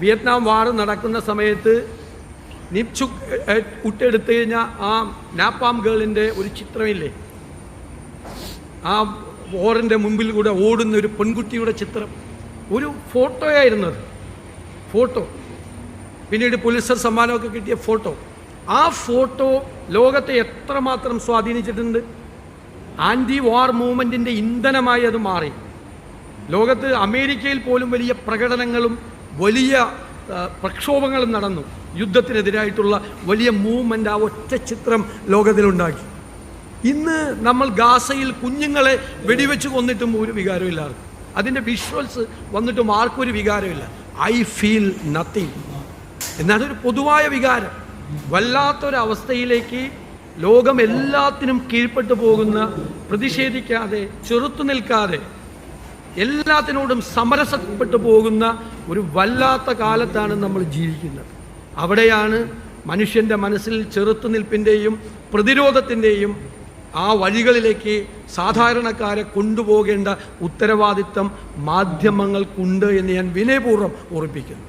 Vietnam വാർ നടക്കുന്ന സമയത്ത് നിപ്ചുക് ഉട്ടെടുത്തു കഴിഞ്ഞ ആ നാപ്പാം ഗേളിന്റെ ഒരു ചിത്രമില്ലേ? ആ ഓറിന്റെ മുമ്പിൽ കൂടെ ഓടുന്ന ഒരു പെൺകുട്ടിയുടെ ചിത്രം. ഒരു ഫോട്ടോയായിരുന്നു അത്. ഫോട്ടോ. പിന്നീട് പുലിസർ സമ്മാനമൊക്കെ കിട്ടിയ ഫോട്ടോ. ആ ഫോട്ടോ ലോകത്തെ എത്രമാത്രം സ്വാധീനിച്ചിട്ടുണ്ട്? ആന്റി വാർ മൂവ്മെന്റിന്റെ ഇന്ധനമായി അത് മാറി. ലോകത്ത് അമേരിക്കയിൽ പോലും വലിയ പ്രകടനങ്ങളും വലിയ പ്രക്ഷോഭങ്ങൾ നടന്നു. യുദ്ധത്തിനെതിരായിട്ടുള്ള വലിയ മൂവ്മെന്റ് ആ ഒറ്റ ചിത്രം ലോകത്തിലുണ്ടാക്കി. ഇന്ന് നമ്മൾ ഗാസയിൽ കുഞ്ഞുങ്ങളെ വെടിവെച്ച് കൊന്നിട്ടും ഒരു വികാരമില്ല അതിന്റെ വിഷ്വൽസ് വന്നിട്ടും ആർക്കും ഒരു വികാരമില്ല. ഐ ഫീൽ നത്തിങ് എന്നാണ് ഒരു പൊതുവായ വികാരം. വല്ലാത്തൊരവസ്ഥയിലേക്ക് ലോകം എല്ലാത്തിനും കീഴ്പ്പെട്ടു പോകുന്ന പ്രതിഷേധിക്കാതെ ചെറുത്തു നിൽക്കാതെ എല്ലാത്തിനോടും സമരസപ്പെട്ടു പോകുന്ന ഒരു വല്ലാത്ത കാലത്താണ് നമ്മൾ ജീവിക്കുന്നത്. അവിടെയാണ് മനുഷ്യന്റെ മനസ്സിൽ ചെറുത്തുനിൽപ്പിന്റെയും പ്രതിരോധത്തിന്റെയും ആ വഴികളിലേക്ക് സാധാരണക്കാരെ കൊണ്ടുപോകേണ്ട ഉത്തരവാദിത്തം മാധ്യമങ്ങൾക്കുണ്ട് എന്ന് ഞാൻ വിനയപൂർവം ഓർപ്പിക്കുന്നു